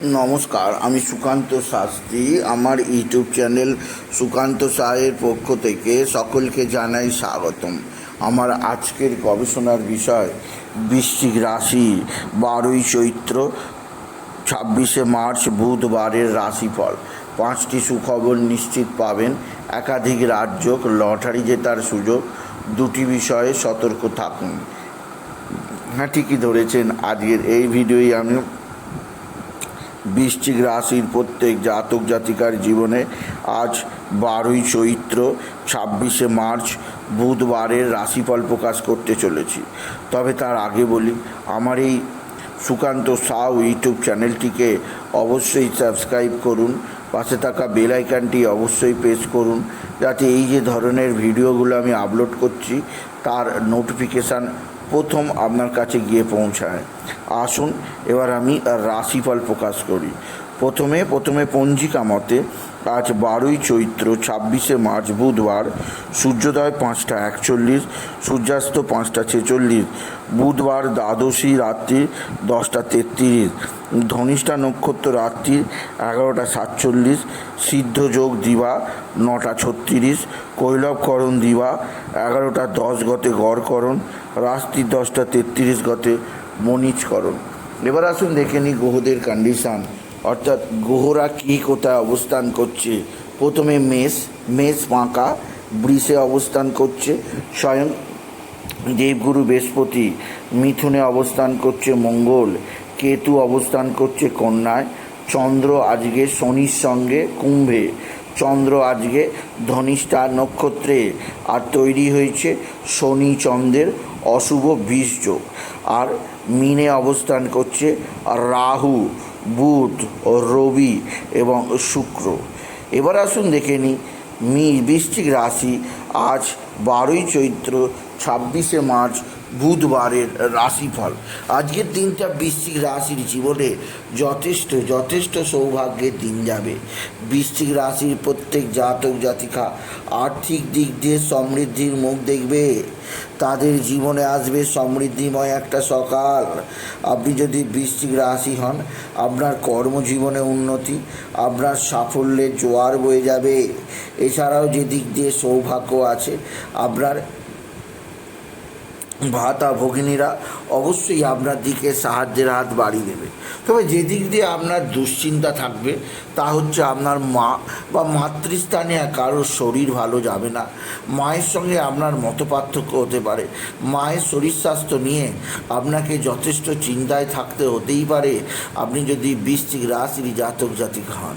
নমস্কার, আমি সুকান্ত শাস্ত্রী। আমার ইউটিউব চ্যানেল সুকান্ত সাহের পক্ষ থেকে সকলকে জানাই স্বাগতম। আমার আজকের গবেষণার বিষয়, বৃশ্চিক রাশি বারোই চৈত্র, ছাব্বিশে মার্চ, বুধবারের রাশিফল। পাঁচটি সুখবর নিশ্চিত পাবেন। একাধিক রাজ্য লটারি জেতার সুযোগ, দুটি বিষয়ে সতর্ক থাকুন। হ্যাঁ ঠিকই ধরেছেন। আজকের এই ভিডিওই আমি বৃশ্চিক রাশির প্রত্যেক জাতক জাতিকার জীবনে আজ বারোই চৈত্র, ছাব্বিশে মার্চ বুধবারের রাশিফল প্রকাশ করতে চলেছি। তবে তার আগে বলি, আমার এই সুকান্ত সাউ ইউটিউব চ্যানেলটিকে অবশ্যই সাবস্ক্রাইব করুন, পাশে থাকা বেল অবশ্যই প্রেস করুন, যাতে এই যে ধরনের ভিডিওগুলো আমি আপলোড করছি, তার নোটিফিকেশান প্রথম আপনার কাছে গিয়ে পৌঁছায়। আসুন এবার আমি রাশিফল প্রকাশ করি। প্রথমে প্রথমে পঞ্জিকা মতে আজ বারোই চৈত্র, ছাব্বিশে মার্চ বুধবার, সূর্যোদয় পাঁচটা একচল্লিশ, সূর্যাস্ত পাঁচটা ছেচল্লিশ, বুধবার দ্বাদশী রাত্রি দশটা তেত্রিশ, ধনিষ্ঠা নক্ষত্র রাত্রি এগারোটা সাতচল্লিশ, সিদ্ধযোগ দিবা নটা ছত্রিশ, কৈলবকরণ দিবা এগারোটা দশ গতে গড়করণ, রাত্রি দশটা তেত্রিশ গতে মনিজকরণ এবার আসুন দেখে নিই গ্রহদের কন্ডিশান অর্থাৎ গ্রহরা কী কোথায় অবস্থান করছে? প্রথমে মেষ মেষ ফাঁকা, বৃষে অবস্থান করছে, স্বয়ং দেবগুরু বৃহস্পতি, মিথুনে অবস্থান করছে মঙ্গল, কেতু অবস্থান করছে কন্যায়, চন্দ্র আজকে শনির সঙ্গে কুম্ভে, চন্দ্র আজকে ধনিষ্ঠা নক্ষত্রে, আর তৈরি হয়েছে শনি চন্দ্রের অশুভ যোগ আর মিনে অবস্থান করছে রাহু বুধ ও রবি এবং শুক্র। এবার আসুন দেখে নিই বৃশ্চিক রাশি আজ বারোই চৈত্র ছাব্বিশে মার্চ বুধবারের রাশিফল। আজকের দিনটা বৃশ্চিক রাশির জীবনে যথেষ্ট যথেষ্ট সৌভাগ্যের দিন যাবে। বৃশ্চিক রাশির প্রত্যেক জাতক, জাতিকা আর্থিক দিক দিয়ে সমৃদ্ধির মুখ দেখবে। তাদের জীবনে আসবে সমৃদ্ধিময় একটা সকাল। আপনি যদি বৃশ্চিক রাশি হন, আপনার কর্মজীবনে উন্নতি, আপনার সাফল্যের জোয়ার বয়ে যাবে। এছাড়াও যে দিক দিয়ে সৌভাগ্য আছে, আপনার ভাতা ভগিনীরা অবশ্যই আপনার দিকে সাহায্যের হাত বাড়িয়ে দেবে। তবে যে দিক দিয়ে আপনার দুশ্চিন্তা থাকবে, তা হচ্ছে আপনার মা বা মাতৃস্থানে কারোর শরীর ভালো যাবে না। মায়ের সঙ্গে আপনার মতপার্থক্য হতে পারে। মায়ের শরীর স্বাস্থ্য নিয়ে আপনাকে যথেষ্ট চিন্তায় থাকতে হতেই পারে। আপনি যদি বৃশ্চিক রাশির জাতক, জাতিক হন,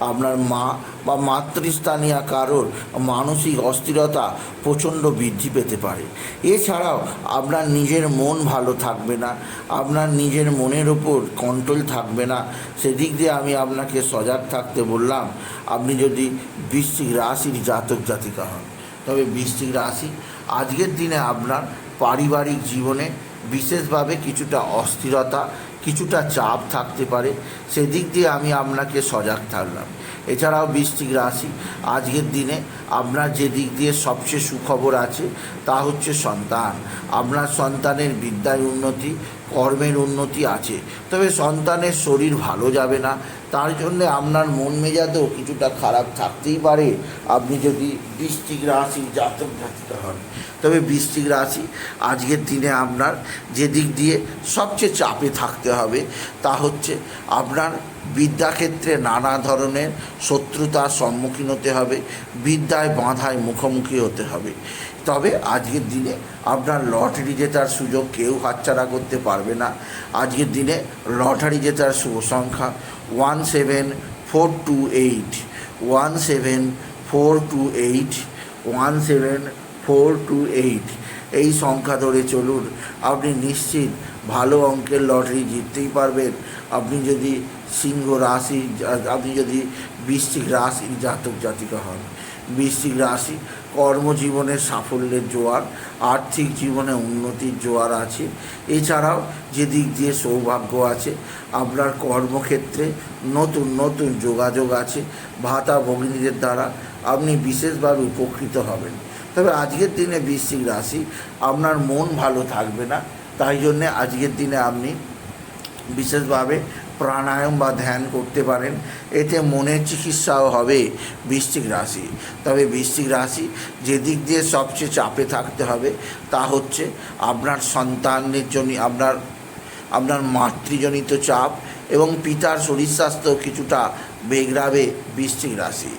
আপনার মা বা মাতৃস্থানীয় কারোর মানসিক অস্থিরতা প্রচণ্ড বৃদ্ধি পেতে পারে। এছাড়াও আপনার নিজের মন ভালো থাকবে না, আপনার নিজের মনের ওপর কন্ট্রোল থাকবে না। সেদিক দিয়ে আমি আপনাকে সজাগ থাকতে বললাম, আপনি যদি বৃশ্চিক রাশির জাতক জাতিকা হন। তবে বৃশ্চিক রাশি আজকের দিনে আপনার পারিবারিক জীবনে বিশেষভাবে কিছুটা অস্থিরতা, কিছুটা চাপ থাকতে পারে। সেদিক দিয়ে আমি আপনাকে সজাগ থাকলাম। এছাড়াও বৃষ্টিক রাশি। আজকের দিনে আপনার যে দিক দিয়ে সবচেয়ে সুখবর আছে, তা হচ্ছে সন্তান। আপনার সন্তানের বিদ্যায় উন্নতি কর্মের উন্নতি আছে, তবে সন্তানের শরীর ভালো যাবে না। তার জন্য আপনার মন মেজাজও কিছুটা খারাপ থাকতেই পারে। আপনি যদি বৃশ্চিক রাশির জাতক জাতিকা হন, তবে বৃশ্চিক রাশি আজকের দিনে আপনার যে দিক দিয়ে সবচেয়ে চাপে থাকতে হবে, তা হচ্ছে আপনার বিদ্যাক্ষেত্রে নানা ধরনের শত্রুতার সম্মুখীন হতে হবে, বিদ্যায় বাধায় মুখোমুখি হতে হবে। তবে আজকের দিনে আপনার লটারি জেতার সুযোগ কেউ হাতছাড়া করতে পারবে না। আজকের দিনে লটারি জেতার শুভ সংখ্যা one seven four two eight one seven four two eight one seven four two eight এই সংখ্যা ধরে চলুন, আপনি নিশ্চিত ভালো অঙ্কের লটারি জিততেই পারবেন। আপনি যদি সিংহ রাশি, আপনি যদি বৃষ্টিক রাশির জাতক জাতিকা হন বৃষ্টিক রাশি কর্মজীবনের সাফল্যের জোয়ার, আর্থিক জীবনে উন্নতির জোয়ার আছে। এছাড়াও যে দিক দিয়ে সৌভাগ্য আছে, আপনার কর্মক্ষেত্রে নতুন নতুন যোগাযোগ আছে, ভাতা ভগিনীদের দ্বারা আপনি বিশেষভাবে উপকৃত হবেন। তবে আজকের দিনে বৃশ্চিক রাশি, আপনার মন ভালো থাকবে না, তাই জন্যে আজকের দিনে আপনি বিশেষভাবে প্রাণায়াম বা ধ্যান করতে পারেন। এতে মনের চিকিৎসাও হবে বৃশ্চিক রাশি। তবে বৃশ্চিক রাশি যে দিক দিয়ে সবচেয়ে চাপে থাকতে হবে তা হচ্ছে আপনার সন্তানের জন্য, আপনার আপনার মাতৃজনিত চাপ এবং পিতার শরীর স্বাস্থ্য কিছুটা বেগড়াবে বৃশ্চিক রাশি।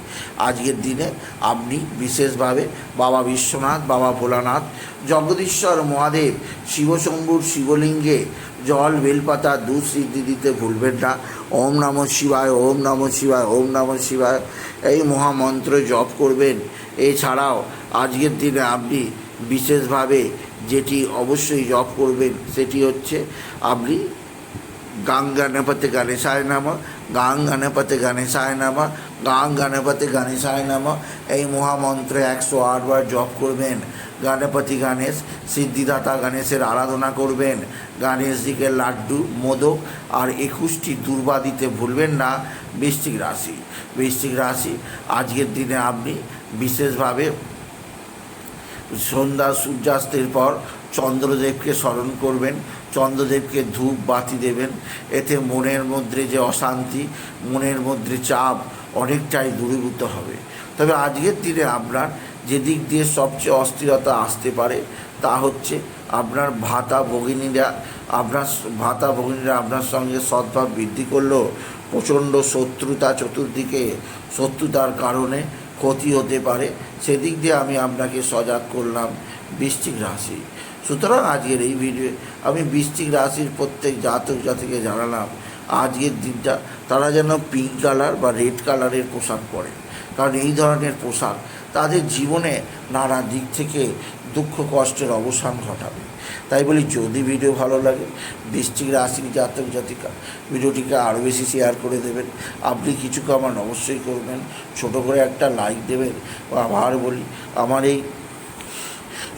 আজকের দিনে আপনি বিশেষভাবে বাবা বিশ্বনাথ, বাবা ভোলানাথ, জগদীশ্বর, মহাদেব, শিবশম্ভুর শিবলিঙ্গে জল, বেলপাতা, দুধ সিদ্ধি দিতে ভুলবেন না। ওম নম শিবায়, ওম নম শিবায়, ওম নম শিবায় এই মহামন্ত্র জপ করবেন। এছাড়াও আজকের দিনে আপনি বিশেষভাবে যেটি অবশ্যই জপ করবেন সেটি হচ্ছে আপনি গাং গণপতি গণেশায় নাম গাং গণপতি গণেশায় নাম গাং গণপতি গণেশায় নাম। এই মহামন্ত্রে একশো আটবার জপ করবেন। গণপতি গণেশ সিদ্ধিদাতা গণেশের আরাধনা করবেন। গণেশজিকে লাড্ডু, মোদক আর একুশটি দুর্বা দিতে ভুলবেন না। বৃশ্চিক রাশি বৃশ্চিক রাশি, আজকের দিনে আপনি বিশেষভাবে সন্ধ্যা সূর্যাস্তের পর চন্দ্রদেবকে স্মরণ করবেন। চন্দ্রদেবকে ধূপ বাতি দেবেন। এতে মনের মধ্যে যে অশান্তি, মনের মধ্যে চাপ অনেকটাই দূরীভূত হবে। তবে আজকের দিনে আপনার যে দিক দিয়ে সবচেয়ে অস্থিরতা আসতে পারে তা হচ্ছে আপনার ভাতা ভগিনীরা, আপনার ভাতা ভগিনীরা আপনার সঙ্গে সদ্ভাব বৃদ্ধি করলেও প্রচণ্ড শত্রুতা চতুর্দিকে, শত্রুতার কারণে ক্ষতি হতে পারে। সেদিক দিয়ে আমি আপনাকে সজাগ করলাম বৃশ্চিক রাশি। সুতরাং আজকের এই ভিডিও আমি বৃষ্টিক রাশির প্রত্যেক জাতক জাতিকে জানালাম, আজকের দিনটা তারা যেন পিঙ্ক কালার বা রেড কালারের পোশাক পরে। কারণ এই ধরনের পোশাক তাদের জীবনে নানা দিক থেকে দুঃখ কষ্টের অবসান ঘটাবে। তাই বলি, যদি ভিডিও ভালো লাগে বৃষ্টিক রাশির জাতক জাতিকা ভিডিওটিকে আরও বেশি শেয়ার করে দেবেন। আপনি কিছু কামান অবশ্যই করবেন। ছোট করে একটা লাইক দেবেন। আবার বলি, আমার এই